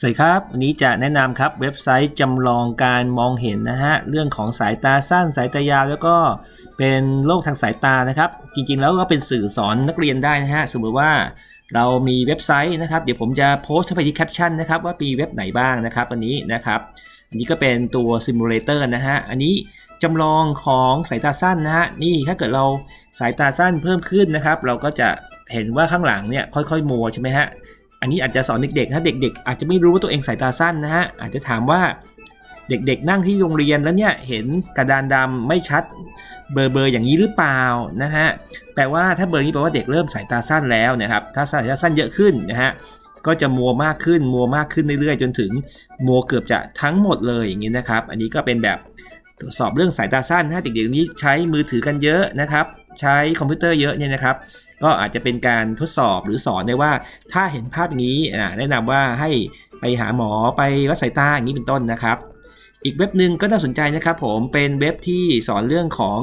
สวัสดีครับ วันนี้จะแนะนำครับเว็บไซต์จำลองการมองเห็นนะฮะเรื่องของสายตาสั้นสายตายาวแล้วก็เป็นโรคทางสายตานะครับ จริงๆ แล้วก็เป็นสื่อสอนนักเรียนได้นะฮะสมมติว่าเรามีเว็บไซต์นะครับ เดี๋ยวผมจะโพสต์เข้าไปที่แคปชั่นนะครับว่ามีเว็บไหนบ้างนะครับวันนี้นะครับอันนี้ก็เป็นตัวซิมูเลเตอร์นะฮะอันนี้จำลองของสายตาสั้นนะฮะนี่ถ้าเกิดเราสายตาสั้นเพิ่มขึ้นนะครับ เราก็จะเห็นว่าข้างหลังเนี่ยค่อยๆมัวใช่ไหมฮะ อันนี้อาจจะสอนเด็กๆถ้าเด็ก ๆ อาจจะไม่รู้ว่าตัวเองสายตาสั้นนะฮะอาจจะถามว่าเด็กๆ นั่งที่โรงเรียนแล้วเนี่ยเห็นกระดานดำไม่ชัดเบลอๆอย่างนี้หรือเปล่านะฮะแปลว่าถ้าเบลอนี้แปลว่าเด็กเริ่มสายตาสั้นแล้วนะครับถ้าสายตาสั้นเยอะขึ้นนะฮะก็จะมัวมากขึ้นมัวมากขึ้นเรื่อยๆ จนถึงมัวเกือบจะทั้งหมดเลยอย่างนี้นะครับ อันนี้ก็เป็นแบบตรวจสอบเรื่องสายตาสั้นถ้าเด็กๆนี้ใช้มือถือกันเยอะนะครับ ใช้คอมพิวเตอร์เยอะเนี่ยนะครับ ก็อาจจะเป็นการทดสอบหรือสอนได้ว่าถ้าเห็นภาพอย่างนี้แนะนำว่าให้ไปหาหมอไปวัดสายตาอย่างนี้เป็นต้นนะครับ อีกเว็บหนึ่งก็น่าสนใจนะครับ ผมเป็นเว็บที่สอนเรื่องของ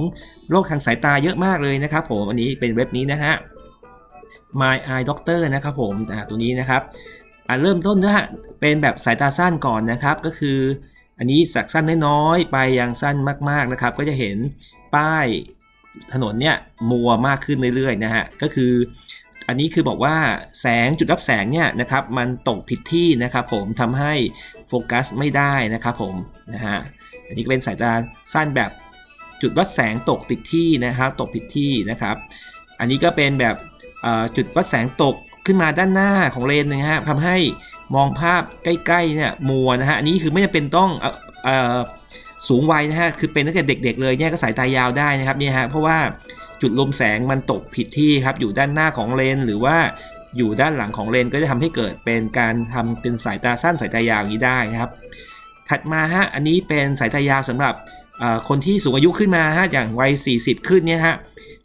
โรคทางสายตาเยอะมากเลยนะครับ ผมอันนี้เป็นเว็บนี้นะฮะ My Eye Doctor นะครับ ผมตัวนี้นะครับเริ่มต้นนะฮะเป็นแบบสายตาสั้นก่อนนะครับก็คืออันนี้สักสั้นน้อยๆ ไปยังสั้นมากๆนะครับ ก็จะเห็นป้าย ถนนเนี่ยมัวมากขึ้นเรื่อยๆนะฮะก็คืออันนี้คือบอกว่าแสงจุดรับแสงเนี่ยนะครับมันตกผิดที่นะครับผมทำให้โฟกัสไม่ได้นะครับผมนะฮะอันนี้ก็เป็นสายตาสั้นแบบจุดวัดแสงตกผิดที่นะครับตกผิดที่นะครับ อันนี้ก็เป็นแบบจุดวัดแสงตกขึ้นมาด้านหน้าของเลนนะฮะทำให้มองภาพใกล้ๆเนี่ยมัวนะฮะอันนี้คือไม่จำเป็นต้อง สูงวัยนะฮะคือเป็นตั้งแต่เด็กๆเลยเนี่ยก็สายตายาวได้นะครับเนี่ยฮะเพราะว่าจุดลมแสงมันตกผิดที่ครับอยู่ด้านหน้าของเลนหรือว่าอยู่ด้านหลังของเลนก็จะทำให้เกิดเป็นการทำเป็นสายตาสั้นสายตายาวอย่างนี้ได้นะครับ ถัดมาฮะอันนี้เป็นสายตายาวสำหรับคนที่สูงอายุขึ้นมาฮะอย่างวัย 40 ขึ้นเนี่ยฮะ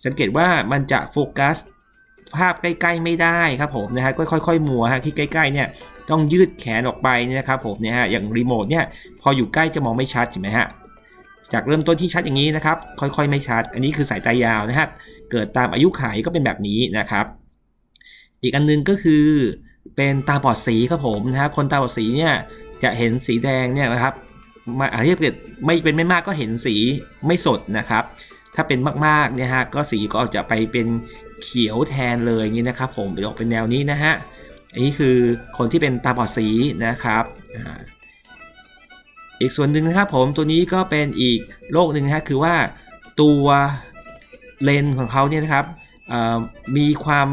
สังเกตว่ามันจะโฟกัส ภาพใกล้ๆไม่ได้ครับผมนะฮะก็ค่อยๆมัวฮะที่ใกล้ๆเนี่ยต้องยืดแขนออกไปนะครับผมเนี่ยฮะอย่างรีโมทเนี่ยพออยู่ใกล้จะมองไม่ชัดใช่ไหมฮะจากเริ่มต้นที่ชัดอย่างนี้นะครับ ค่อยๆ ไม่ชัด อันนี้คือสายตายาวนะฮะเกิดตามอายุขัยก็เป็นแบบนี้นะครับ อีกอันนึงก็คือเป็นตาบอดสีครับผมนะฮะคนตาบอดสีเนี่ยจะเห็นสีแดงเนี่ยนะครับมาอาจจะไม่เป็นไม่มากก็เห็นสีไม่สดนะครับ ถ้าเป็นมากๆเนี่ยฮะก็สีก็จะไปเป็น เขียวแทนเลยงนี้นะครับผมออกเป็นแนวนี้นะฮะอันนี้คือคนที่เป็นตาบอดสีนะครับอีกส่วนหนึ่งนะครับผมตัวนี้ก็เป็นอีกโรคหนึ่งนะค,คือว่าตัวเลนของเขาเนี่ยนะครับมีความ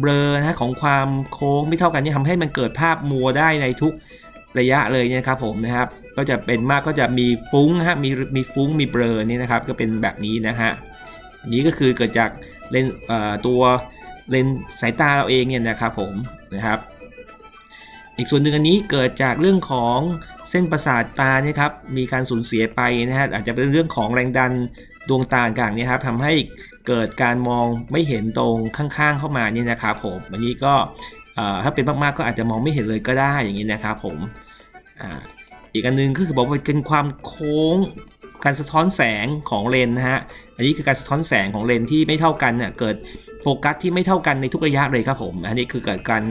เบลอนะของความโค้งไม่เท่ากันนี่ทำให้มันเกิดภาพมัวได้ในทุกระยะเลยนะครับผมนะครับ ก็จะเป็นมากก็จะมีฟุ้งนะฮะมีมีฟุ้งมีเบลอนี่นะครับ ก็เป็นแบบนี้นะฮะ นี้ก็คือเกิดจากเลนตัวเลนสายตาเราเองเนี่ยนะครับผมนะครับ อีกส่วนหนึ่งอันนี้เกิดจากเรื่องของเส้นประสาทตาเนี่ยครับมีการสูญเสียไปนะฮะอาจจะเป็นเรื่องของแรงดันดวงตาต่างเนี่ยครับทำให้เกิดการมองไม่เห็นตรงข้างๆเข้ามาเนี่ยนะครับผมอันนี้ก็ถ้าเป็นมากๆก็อาจจะมองไม่เห็นเลยก็ได้อย่างนี้นะครับผมอีกอันนึงก็คือบอกว่าเป็นความโค้ง การสะท้อนแสงของเลนนะฮะ อันนี้คือการสะท้อนแสงของเลนที่ไม่เท่ากันเนี่ยเกิดโฟกัสที่ไม่เท่ากันในทุกระยะเลยครับผม อันนี้คือเกิดการ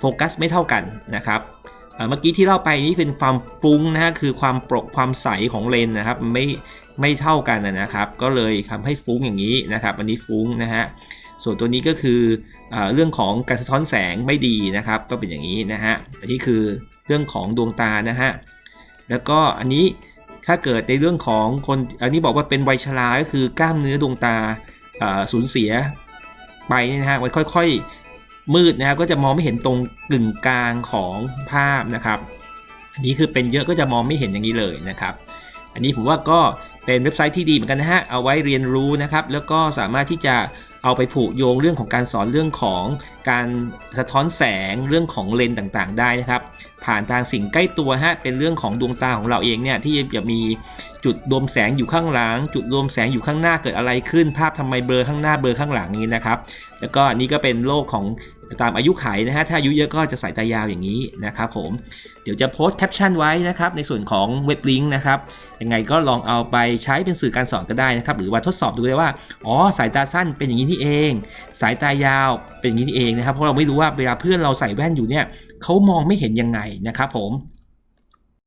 โฟกัสไม่เท่ากันนะครับเมื่อกี้ที่เล่าไปนี่เป็นความฟุ้งนะฮะคือความโปร่ความใสของเลนนะครับไม่ไม่เท่ากันนะครับ ก็เลยทำให้ฟุ้งอย่างนี้นะครับ อันนี้ฟุ้งนะฮะส่วนตัวนี้ก็คืออเรื่องของการสะท้อนแสงไม่ดีนะครับ ก็เป็นอย่างนี้นะฮะอันนี้คือเรื่องของดวงตานะฮะแล้วก็อันนี้ ถ้าเกิดในเรื่องของคนอันนี้บอกว่าเป็นวัยชราก็คือกล้ามเนื้อดวงตาสูญเสียไปนะฮะไว้ค่อยๆมืดนะครับก็จะมองไม่เห็นตรงกึ่งกลางของภาพนะครับอันนี้คือเป็นเยอะก็จะมองไม่เห็นอย่างนี้เลยนะครับ อันนี้ผมว่าก็เป็นเว็บไซต์ที่ดีเหมือนกันนะฮะเอาไว้เรียนรู้นะครับ แล้วก็สามารถที่จะ เอาไปผูกโยงเรื่องของการสอนเรื่องของการสะท้อนแสงเรื่องของเลนต่างๆ ได้นะครับ ผ่านทางสิ่งใกล้ตัวฮะเป็นเรื่องของดวงตาของเราเองเนี่ยที่จะมี จุดรวมแสงอยู่ข้างหลัง จุดรวมแสงอยู่ข้างหน้าเกิดอะไรขึ้น ภาพทำไมเบลอข้างหน้าเบลอข้างหลังนี้นะครับ แล้วก็นี่ก็เป็นโรคของตามอายุไขนะฮะ ถ้าอายุเยอะก็จะสายตายาวอย่างนี้นะครับผม เดี๋ยวจะโพสต์แคปชั่นไว้นะครับในส่วนของเว็บลิงก์นะครับ ยังไงก็ลองเอาไปใช้เป็นสื่อการสอนก็ได้นะครับ หรือว่าทดสอบดูเลยว่า อ๋อ สายตาสั้นเป็นอย่างนี้นี่เอง สายตายาวเป็นอย่างนี้นี่เองนะครับ เพราะเราไม่รู้ว่าเวลาเพื่อนเราใส่แว่นอยู่เนี่ยเขามองไม่เห็นยังไงนะครับผม